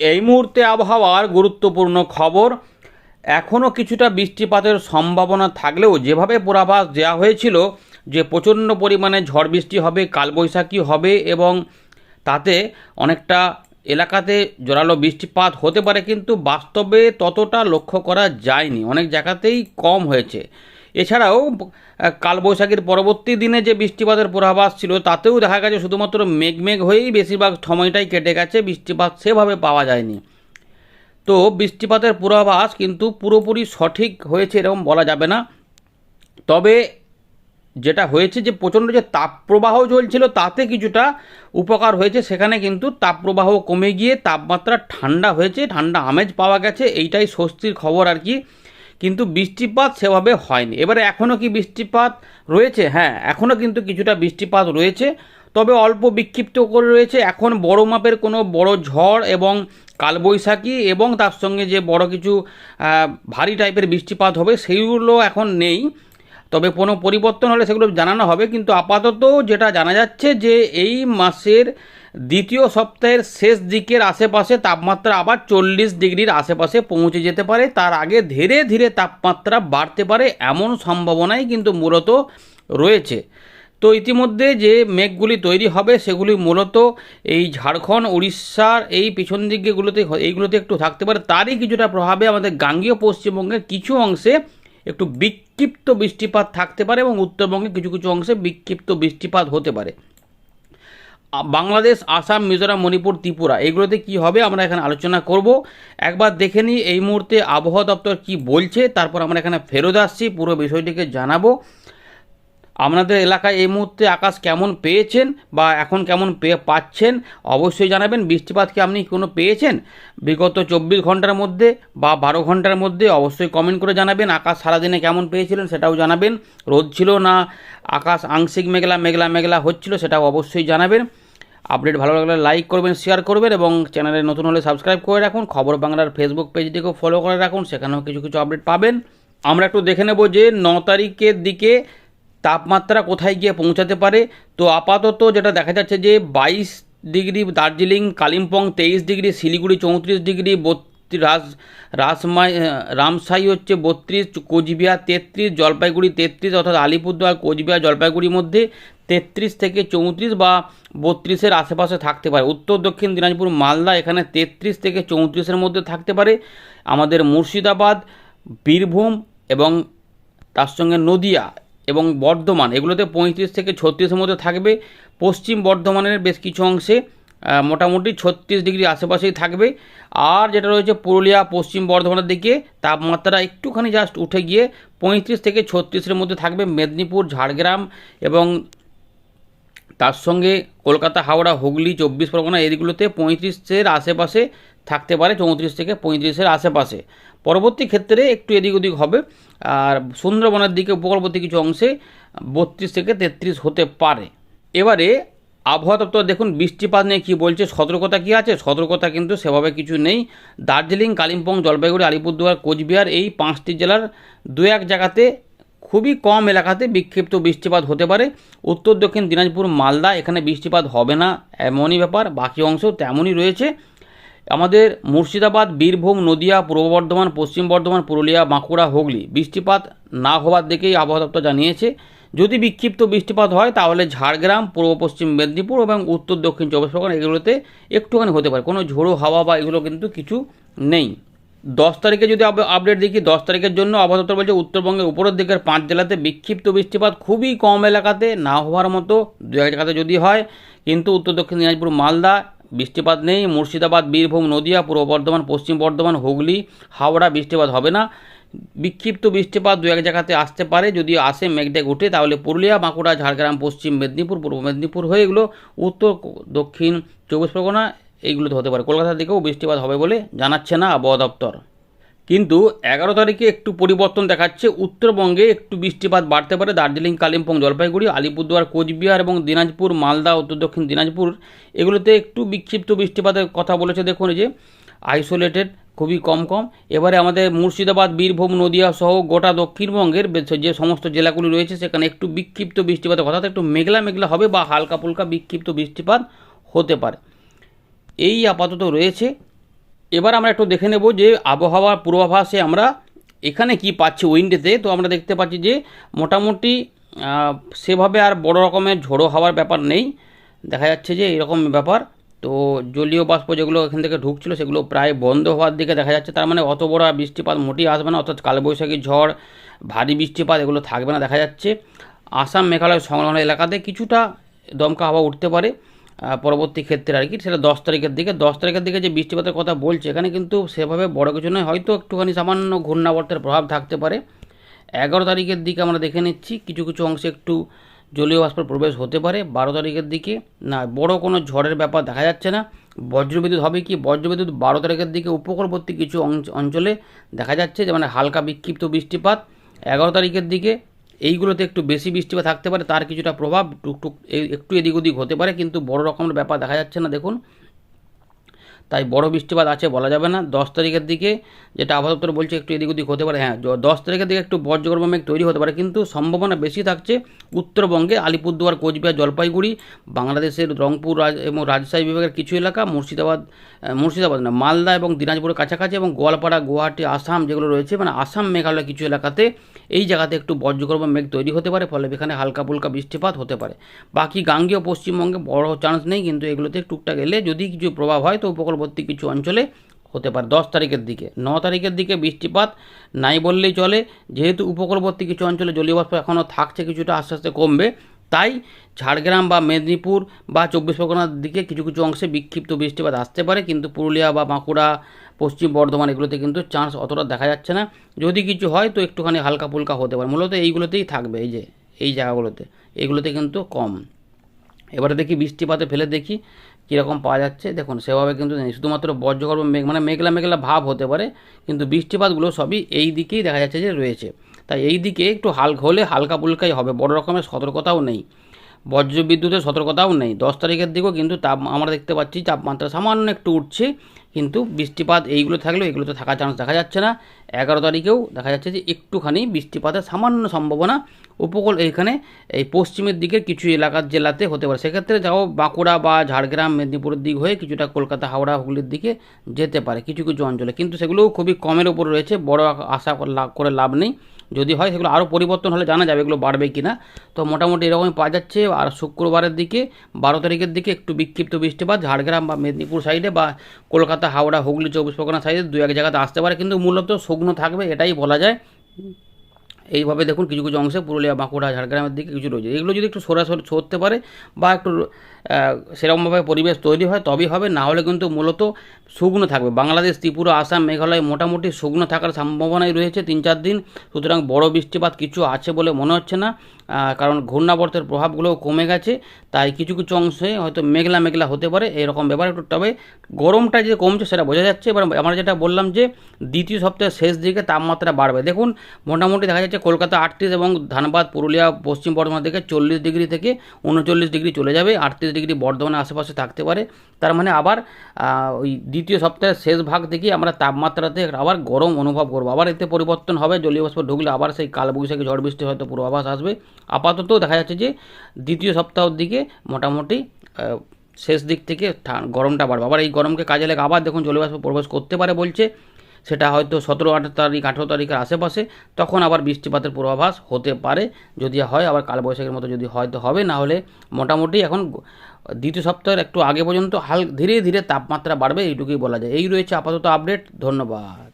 এই মুহূর্তে আবহাওয়ার গুরুত্বপূর্ণ খবর, এখনও কিছুটা বৃষ্টিপাতের সম্ভাবনা থাকলেও যেভাবে পূর্বাভাস দেওয়া হয়েছিল যে প্রচণ্ড পরিমাণে ঝড় বৃষ্টি হবে, কালবৈশাখী হবে এবং তাতে অনেকটা এলাকাতে জোরালো বৃষ্টিপাত হতে পারে, কিন্তু বাস্তবে ততটা লক্ষ্য করা যায়নি। অনেক জায়গাতেই কম হয়েছে। এছাড়াও কালবৈশাখীর পরবর্তী দিনে যে বৃষ্টিপাতের পূর্বাভাস ছিল, তাতেও দেখা গেছে শুধুমাত্র মেঘ মেঘ হয়েই বেশিরভাগ সময়টাই কেটে গেছে, বৃষ্টিপাত সেভাবে পাওয়া যায়নি। তো বৃষ্টিপাতের পূর্বাভাস কিন্তু পুরোপুরি সঠিক হয়েছে এরকম বলা যাবে না। তবে যেটা হয়েছে যে প্রচণ্ড যে তাপপ্রবাহ চলছিল, তাতে কিছুটা উপকার হয়েছে। সেখানে কিন্তু তাপপ্রবাহ কমে গিয়ে তাপমাত্রা ঠান্ডা হয়েছে, ঠান্ডা আমেজ পাওয়া গেছে, এইটাই স্বস্তির খবর আর কি। কিন্তু বৃষ্টিপাত সেভাবে হয়নি। এবারে এখনও কি বৃষ্টিপাত রয়েছে? হ্যাঁ এখনও কিন্তু কিছুটা বৃষ্টিপাত রয়েছে, তবে অল্প বিক্ষিপ্ত করে রয়েছে। এখন বড় মাপের কোনো বড় ঝড় এবং কালবৈশাখী এবং তার সঙ্গে যে বড় কিছু ভারী টাইপের বৃষ্টিপাত হবে সেইগুলো এখন নেই। তবে কোনো পরিবর্তন হলে সেগুলো জানানো হবে। কিন্তু আপাতত যেটা জানা যাচ্ছে যে এই মাসের দ্বিতীয় সপ্তাহের শেষ দিকের আশেপাশে তাপমাত্রা আবার চল্লিশ ডিগ্রির আশেপাশে পৌঁছে যেতে পারে। তার আগে ধীরে ধীরে তাপমাত্রা বাড়তে পারে এমন সম্ভাবনাই কিন্তু মূলত রয়েছে। তো ইতিমধ্যে যে মেঘগুলি তৈরি হবে, সেগুলি মূলত এই ঝাড়খণ্ড, উড়িষ্যার এই পিছন দিকগুলোতে, এইগুলোতে একটু থাকতে পারে। তারই কিছুটা প্রভাবে আমাদের গাঙ্গীয় পশ্চিমবঙ্গের কিছু অংশে একটু বিক্ষিপ্ত বৃষ্টিপাত থাকতে পারে এবং উত্তরবঙ্গে কিছু কিছু অংশে বিক্ষিপ্ত বৃষ্টিপাত হতে পারে। বাংলাদেশ, আসাম, মিজোরাম, মণিপুর, ত্রিপুরা, এগুলোতে কি হবে আমরা এখানে আলোচনা করব। একবার দেখে নিই এই মুহূর্তে আবহাওয়া দপ্তর কি বলছে, তারপর আমরা এখানে ফেরত আসছি, পুরো বিষয়টিকে জানাব। আপনাদের এলাকায় এই মুহূর্তে আকাশ কেমন পেয়েছেন বা এখন কেমন পেয়ে পাচ্ছেন, অবশ্যই জানাবেন। বৃষ্টিপাত কি আপনি কোনো পেয়েছেন? বিগত চব্বিশ ঘণ্টার মধ্যে বা বারো ঘণ্টার মধ্যে অবশ্যই কমেন্ট করে জানাবেন। আকাশ সারাদিনে কেমন পেয়েছিলেন সেটাও জানাবেন। রোদ ছিল না, আকাশ আংশিক মেঘলা মেঘলা মেঘলা হচ্ছিল সেটাও অবশ্যই জানাবেন। আপডেট ভালো লাগলে লাইক করবেন শেয়ার করবেন এবং চ্যানেলে নতুন হলে সাবস্ক্রাইব করে রাখুন। খবর বাংলার ফেসবুক পেজটিকেও ফলো করে রাখুন, সেখানেও কিছু কিছু আপডেট পাবেন। আমরা একটু দেখে নেব যে ন তারিখের দিকে তাপমাত্রা কোথায় গিয়ে পৌঁছাতে পারে। তো আপাতত যেটা দেখা যাচ্ছে যে বাইশ ডিগ্রি দার্জিলিং, কালিম্পং তেইশ ডিগ্রি, শিলিগুড়ি চৌত্রিশ ডিগ্রি রাজ, রাজমাই রামসাই হচ্ছে বত্রিশ, কোচবিহার তেত্রিশ, জলপাইগুড়ি তেত্রিশ, অর্থাৎ আলিপুরদুয়ার, কোচবিহার, জলপাইগুড়ির মধ্যে তেত্রিশ থেকে চৌত্রিশ বা বত্রিশের আশেপাশে থাকতে পারে। উত্তর, দক্ষিণ, দিনাজপুর, মালদা এখানে তেত্রিশ থেকে চৌত্রিশের মধ্যে থাকতে পারে। আমাদের মুর্শিদাবাদ, বীরভূম এবং তার সঙ্গে নদিয়া এবং বর্ধমান এগুলোতে পঁয়ত্রিশ থেকে ছত্রিশের মধ্যে থাকবে। পশ্চিম বর্ধমানের বেশ কিছু অংশে মোটামুটি ছত্রিশ ডিগ্রি আশেপাশেই থাকবে। আর যেটা রয়েছে পুরুলিয়া, পশ্চিম বর্ধমানের দিকে, তাপমাত্রা একটুখানি জাস্ট উঠে গিয়ে পঁয়ত্রিশ থেকে ছত্রিশের মধ্যে থাকবে। মেদিনীপুর, ঝাড়গ্রাম এবং তার সঙ্গে কলকাতা, হাওড়া, হুগলি, চব্বিশ পরগনা এদিকগুলোতে পঁয়ত্রিশের আশেপাশে থাকতে পারে, চৌত্রিশ থেকে পঁয়ত্রিশের আশেপাশে। পরবর্তী ক্ষেত্রে একটু এদিক ওদিক হবে। আর সুন্দরবনের দিকে উপকূলবর্তী কিছু অংশে বত্রিশ থেকে তেত্রিশ হতে পারে। এবারে আবহাওয়া দপ্তর দেখুন, বৃষ্টিপাত নিয়ে কী বলছে, সতর্কতা কী আছে? সতর্কতা কিন্তু সেভাবে কিছু নেই। দার্জিলিং, কালিম্পং, জলপাইগুড়ি, আলিপুরদুয়ার, কোচবিহার এই পাঁচটি জেলার দু এক জায়গাতে খুবই কম এলাকাতে বিক্ষিপ্ত বৃষ্টিপাত হতে পারে। উত্তর, দক্ষিণ, দিনাজপুর, মালদা এখানে বৃষ্টিপাত হবে না, এমনই ব্যাপার। বাকি অংশ তেমনই রয়েছে। আমাদের মুর্শিদাবাদ, বীরভূম, নদিয়া, পূর্ব বর্ধমান, পশ্চিম বর্ধমান, পুরুলিয়া, বাঁকুড়া, হুগলি বৃষ্টিপাত না হওয়ার দিকেই আবহাওয়া দপ্তর জানিয়েছে। যদি বিক্ষিপ্ত বৃষ্টিপাত হয়, তাহলে ঝাড়গ্রাম, পূর্ব পশ্চিম মেদিনীপুর এবং উত্তর, দক্ষিণ চব্বিশ পরগনা এগুলোতে একটুখানি হতে পারে। কোনো ঝোড়ো হাওয়া বা এগুলো কিন্তু কিছু নেই। দশ তারিখে যদি আপ- আপডেট দেখি, দশ তারিখের জন্য আবহাওয়া বলছে উত্তরবঙ্গের উপরের দিকের পাঁচ জেলাতে বিক্ষিপ্ত বৃষ্টিপাত খুবই কম এলাকাতে না হওয়ার মতো দু এক জায়গাতে যদি হয়, কিন্তু উত্তর দক্ষিণ দিনাজপুর, মালদা বৃষ্টিপাত নেই, মুর্শিদাবাদ, বীরভূম, নদিয়া, পূর্ব বর্ধমান, পশ্চিম বর্ধমান, হুগলি, হাওড়া বৃষ্টিপাত হবে না। বিক্ষিপ্ত বৃষ্টিপাত দু এক জায়গাতে আসতে পারে, যদি আসে মেঘডেক উঠে, তাহলে পুরুলিয়া, বাঁকুড়া, ঝাড়গ্রাম, পশ্চিম মেদিনীপুর, পূর্ব মেদিনীপুর হয়ে এগুলো উত্তর দক্ষিণ চব্বিশ পরগনা এইগুলোতে হতে পারে। কলকাতার দিকেও বৃষ্টিপাত হবে বলে জানাচ্ছে না আবহাওয়া দপ্তর। কিন্তু এগারো তারিখে একটু পরিবর্তন দেখাচ্ছে। উত্তরবঙ্গে একটু বৃষ্টিপাত বাড়তে পারে। দার্জিলিং, কালিম্পং, জলপাইগুড়ি, আলিপুরদুয়ার, কোচবিহার এবং দিনাজপুর, মালদা, উত্তর দক্ষিণ দিনাজপুর এগুলোতে একটু বিক্ষিপ্ত বৃষ্টিপাতের কথা বলেছে। দেখুন যে আইসোলেটেড খুবই কম কম। এবারে আমাদের মুর্শিদাবাদ, বীরভূম, নদিয়া সহ গোটা দক্ষিণবঙ্গের যে সমস্ত জেলাগুলি রয়েছে, সেখানে একটু বিক্ষিপ্ত বৃষ্টিপাতের কথা একটু মেঘলা মেঘলা হবে বা হালকা ফুলকা বিক্ষিপ্ত বৃষ্টিপাত হতে পারে। এই আপাতত রয়েছে। এবার আমরা একটু দেখে নেব যে আবহাওয়ার পূর্বাভাসে আমরা এখানে কি পাচ্ছি উইন্ডেতে। তো আমরা দেখতে পাচ্ছি যে মোটামুটি সেভাবে আর বড় রকমের ঝোড়ো হওয়ার ব্যাপার নেই। দেখা যাচ্ছে যে এরকম ব্যাপার। তো জলীয় বাষ্প যেগুলো এখান থেকে ঢুকছিল সেগুলো প্রায় বন্ধ হওয়ার দিকে দেখা যাচ্ছে। তার মানে অত বড় বৃষ্টিপাত মোটেই আসবে না। অর্থাৎ কালবৈশাখী ঝড়, ভারী বৃষ্টিপাত এগুলো থাকবে না। দেখা যাচ্ছে আসাম মেঘালয় সংলগ্ন এলাকাতে কিছুটা দমকা হাওয়া উঠতে পারে। পরবর্তী ক্ষেত্রে আর কি, সেটা দশ তারিখের দিকে। দশ তারিখের দিকে যে বৃষ্টিপাতের কথা বলছে, এখানে কিন্তু সেভাবে বড় কিছু নয়, হয়তো একটুখানি সামান্য ঘূর্ণাবর্তের প্রভাব থাকতে পারে। এগারো তারিখের দিকে আমরা দেখে নিচ্ছি, কিছু কিছু অংশে একটু জলীয় বাষ্পের প্রবেশ হতে পারে। বারো তারিখের দিকে, না, বড় কোনো ঝড়ের ব্যাপার দেখা যাচ্ছে না। বজ্রবিদ্যুৎ হবে কি? বজ্রবিদ্যুৎ বারো তারিখের দিকে উপকূলবর্তী কিছু অঞ্চ- অঞ্চলে দেখা যাচ্ছে যে মানে হালকা বিক্ষিপ্ত বৃষ্টিপাত। এগারো তারিখের দিকে এইগুলোতে একটু বেশি বৃষ্টিপাত থাকতে পারে, তার কিছুটা প্রভাব টুকটুক একটু এদিক ওদিক হতে পারে, কিন্তু বড় রকমের ব্যাপার দেখা যাচ্ছে না। দেখুন তাই বড় বৃষ্টিপাত আছে বলা যাবে না। দশ তারিখের দিকে যেটা আবহাওয়া দপ্তর বলছে একটু এদিক ওদিক হতে পারে। হ্যাঁ দশ তারিখের দিকে একটু বজ্রগর্ভ মেঘ তৈরি হতে পারে, কিন্তু সম্ভাবনা বেশি থাকছে উত্তরবঙ্গে আলিপুরদুয়ার, কোচবিহার, জলপাইগুড়ি, বাংলাদেশের রংপুর রাজ এবং রাজশাহী বিভাগের কিছু এলাকা, মুর্শিদাবাদ মুর্শিদাবাদ না, মালদা এবং দিনাজপুরের কাছাকাছি এবং গোয়ালপাড়া, গুয়াহাটি, আসাম যেগুলো রয়েছে মানে আসাম মেঘালয় কিছু এলাকাতে এই জায়গাতে একটু বজ্রগর্ভ মেঘ তৈরি হতে পারে, ফলে এখানে হালকা ফুলকা বৃষ্টিপাত হতে পারে। বাকি গাঙ্গেয় পশ্চিমবঙ্গে বড় চান্স নেই, কিন্তু এগুলোতে টুকটাক এলে যদি কিছু প্রভাব হয়, তো উপকূলবর্তী কিছু অঞ্চলে হতে পারে। দশ তারিখের দিকে। ন তারিখের দিকে বৃষ্টিপাত নাই বললেই চলে। যেহেতু উপকূলবর্তী কিছু অঞ্চলে জলীয়বাষ্প এখনও থাকছে, কিছুটা আস্তে আস্তে কমবে। তাই ঝাড়গ্রাম বা মেদিনীপুর বা চব্বিশ পরগনার দিকে কিছু কিছু অংশে বিক্ষিপ্ত বৃষ্টিপাত আসতে পারে। কিন্তু পুরুলিয়া বা বাঁকুড়া, পশ্চিম বর্ধমান এগুলোতে কিন্তু চান্স অতটা দেখা যাচ্ছে না। যদি কিছু হয় তো একটুখানি হালকা ফুলকা হতে পারে। মূলত এইগুলোতেই থাকবে এই যে, এই জায়গাগুলোতে। এগুলোতে কিন্তু কম। এবারে দেখি বৃষ্টিপাতে ফেলে দেখি। কীরকম পাওয়া যাচ্ছে, দেখুন, সেভাবে কিন্তু নেই। শুধুমাত্র বজ্রগর্ভ মেঘ মানে মেঘলা মেঘলা ভাব হতে পারে, কিন্তু বৃষ্টিপাতগুলো সবই এই দিকেই দেখা যাচ্ছে যে রয়েছে। তাই এই দিকে একটু হালকা হলে হালকা ফুলকাই হবে, বড় রকমের সতর্কতাও নেই। বজ্র বিদ্যুতের সতর্কতাও নেই। দশ তারিখের দিকেও কিন্তু তাপ আমরা দেখতে পাচ্ছি তাপমাত্রা সামান্য একটু উঠছে, কিন্তু বৃষ্টিপাত এইগুলো থাকলেও এগুলোতে থাকার চান্স দেখা যাচ্ছে না। এগারো তারিখেও দেখা যাচ্ছে যে একটুখানি বৃষ্টিপাতের সামান্য সম্ভাবনা উপকূল এইখানে এই পশ্চিমের দিকে কিছু এলাকার জেলাতে হতে পারে। সেক্ষেত্রে যাও বাঁকুড়া বা ঝাড়গ্রাম, মেদিনীপুরের দিক হয়ে কিছুটা কলকাতা, হাওড়া, হুগলির দিকে যেতে পারে কিছু কিছু অঞ্চলে। কিন্তু সেগুলোও খুবই কমের উপর রয়েছে, বড় আশা করে লাভ নেই। যদি হয় সেগুলো আরও পরিবর্তন হলে জানা যাবে এগুলো বাড়বে কি না তো মোটামুটি এরকমই পাওয়া যাচ্ছে। আর শুক্রবারের দিকে, বারো তারিখের দিকে একটু বিক্ষিপ্ত বৃষ্টিপাত। ঝাড়গ্রাম বা মেদিনীপুর সাইডে বা কলকাতা, হাওড়া, হুগলি, চব্বিশ পরগনা সাইডে দু এক জায়গাতে আসতে পারে। কিন্তু মূলত শুকনো থাকবে, এটাই বলা যায়। এইভাবে দেখুন কিছু কিছু অংশে পুরুলিয়া, বাঁকুড়া, ঝাড়গ্রামের দিকে কিছু রয়েছে। এগুলো যদি একটু সরাসরি সরতে পারে বা একটু সেরকমভাবে পরিবেশ তৈরি হয়, তবেই হবে। না হলে কিন্তু মূলত শুকনো থাকবে। বাংলাদেশ, ত্রিপুরা, আসাম, মেঘালয় মোটামুটি শুকনো থাকার সম্ভাবনাই রয়েছে তিন চার দিন। সুতরাং বড় বৃষ্টিপাত কিছু আছে বলে মনে হচ্ছে না। কারণ ঘূর্ণাবর্তের প্রভাবগুলোও কমে গেছে, তাই কিছু কিছু অংশে হয়তো মেঘলা মেঘলা হতে পারে, এরকম ব্যাপার একটু। তবে গরমটা যে কমছে সেটা বোঝা যাচ্ছে, এবার আমরা যেটা বললাম যে দ্বিতীয় সপ্তাহের শেষ দিকে তাপমাত্রা বাড়বে। দেখুন, মোটামুটি দেখা যাচ্ছে কলকাতা আটত্রিশ এবং ধানবাদ, পুরুলিয়া, পশ্চিম বর্ধমান থেকে চল্লিশ ডিগ্রি থেকে উনচল্লিশ ডিগ্রি চলে যাবে, আটত্রিশ ডিগ্রি বর্ধমানের আশেপাশে থাকতে পারে। তার মানে আবার ওই দ্বিতীয় সপ্তাহের শেষ ভাগ থেকেই আমরা তাপমাত্রাতে আবার গরম অনুভব করব। আবার এতে পরিবর্তন হবে জলীয় বাষ্প ঢুকলে আবার সেই কালবৈশাখী ঝড় বৃষ্টি হয়তো পূর্বাভাস আসবে। আপাতত দেখা যাচ্ছে যে দ্বিতীয় সপ্তাহের দিকে মোটামুটি শেষ দিক থেকে গরমটা বাড়বে। আবার এই গরমকে কাজে লেগে আবার দেখুন জলীয় বাষ্প প্রবেশ করতে পারে বলছে। সেটা হয়তো সতেরো, আঠারো তারিখ, আঠেরো তারিখের আশেপাশে তখন আবার বৃষ্টিপাতের পূর্বাভাস হতে পারে। যদি হয় আবার কালবৈশাখীর মতো যদি হয় তো হবে। না হলে মোটামুটি এখন দ্বিতীয় সপ্তাহের একটু আগে পর্যন্ত হাল, ধীরে ধীরে তাপমাত্রা বাড়বে এইটুকুই বলা যায়। এই রয়েছে আপাতত আপডেট। ধন্যবাদ।